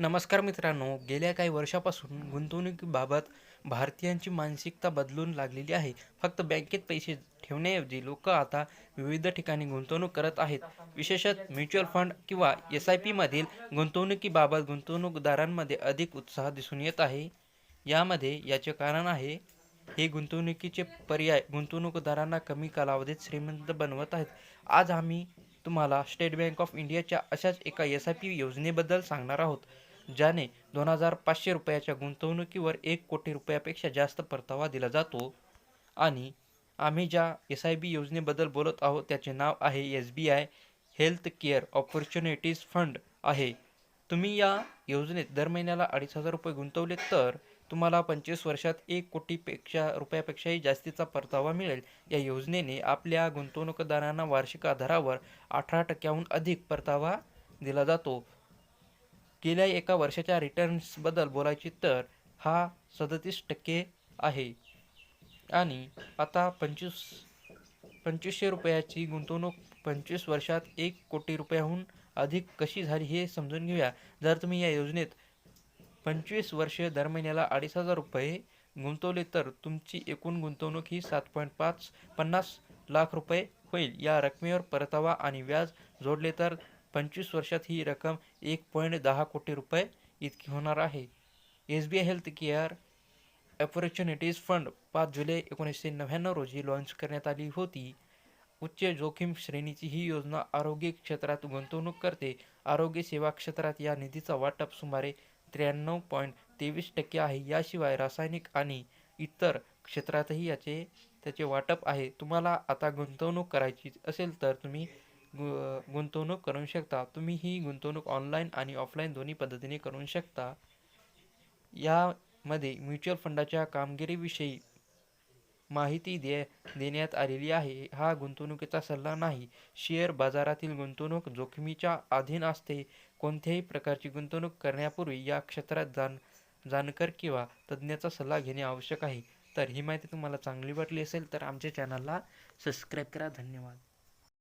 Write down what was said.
नमस्कार मित्रांनो गेल्या काही वर्षापासून गुंतवणुकीबाबत भारतीयांची मानसिकता बदलून लागलेली आहे. फक्त बँकेत पैसे ठेवण्याऐवजी लोक आता विविध ठिकाणी गुंतवणूक करत आहेत. विशेषतः म्युच्युअल फंड किंवा एस आय पीमधील गुंतवणुकीबाबत गुंतवणूकदारांमध्ये अधिक उत्साह दिसून येत आहे. यामध्ये याचे कारण आहे हे गुंतवणुकीचे पर्याय गुंतवणूकदारांना कमी कालावधीत श्रीमंत बनवत आहेत. आज आम्ही तुम्हाला स्टेट बँक ऑफ इंडियाच्या अशाच एका एस आय पी योजनेबद्दल सांगणार आहोत. ज्याने दोन हजार पाचशे रुपयाच्या गुंतवणुकीवर एक कोटी रुपयापेक्षा जास्त परतावा दिला जातो. आणि आम्ही ज्या एस आय बी योजनेबद्दल बोलत आहोत त्याचे नाव आहे S B I health care opportunities fund आहे. तुम्ही या योजनेत दर महिन्याला अडीच हजार रुपये गुंतवले तर तुम्हाला पंचवीस वर्षात एक कोटीपेक्षा रुपयापेक्षाही जास्तीचा परतावा मिळेल. या योजनेने आपल्या गुंतवणूकदारांना वार्षिक आधारावर अठरा टक्क्याहून अधिक परतावा दिला जातो. गेल्या एका वर्षाच्या रिटर्न्सबद्दल बोलायची तर हा सदतीस टक्के आहे. आणि आता पंचवीस पंचवीसशे रुपयाची गुंतवणूक पंचवीस वर्षात एक कोटी रुपयाहून अधिक कशी झाली हे समजून घेऊया. जर तुम्ही या योजनेत पंचवीस वर्षे दर महिन्याला अडीच हजार रुपये गुंतवले तर तुमची एकूण गुंतवणूक ही सात पॉईंट पाच पन्नास लाख रुपये होईल. या रकमेवर परतावा आणि व्याज जोडले तर पंचवीस वर्षात ही रक्कम एक पॉईंट दहा कोटी रुपये इतकी होणार आहे. S B I health care opportunities fund पाच जुलै एकोणीसशे नव्याण्णव रोजी लॉन्च करण्यात आली होती. उच्च जोखीम श्रेणीची ही योजना आरोग्य क्षेत्रात गुंतवणूक करते. आरोग्य सेवा क्षेत्रात या निधीचा वाटप सुमारे त्र्याण्णव पॉईंट तेवीस टक्के आहे. याशिवाय रासायनिक आणि इतर क्षेत्रातही याचे त्याचे वाटप आहे. तुम्हाला आता गुंतवणूक करायची असेल तर तुम्ही गु गुंतवणूक करू शकता. तुम्ही ही गुंतवणूक ऑनलाईन आणि ऑफलाईन दोन्ही पद्धतीने करू शकता. यामध्ये म्युच्युअल फंडाच्या कामगिरीविषयी माहिती दे देण्यात आलेली आहे. हा गुंतवणुकीचा सल्ला नाही. शेअर बाजारातील गुंतवणूक जोखमीच्या अधीन असते. कोणत्याही प्रकारची गुंतवणूक करण्यापूर्वी या क्षेत्रात जाण जाणकार किंवा तज्ज्ञाचा सल्ला घेणे आवश्यक आहे. तर ही माहिती तुम्हाला चांगली वाटली असेल तर आमच्या चॅनलला सबस्क्राईब करा. धन्यवाद.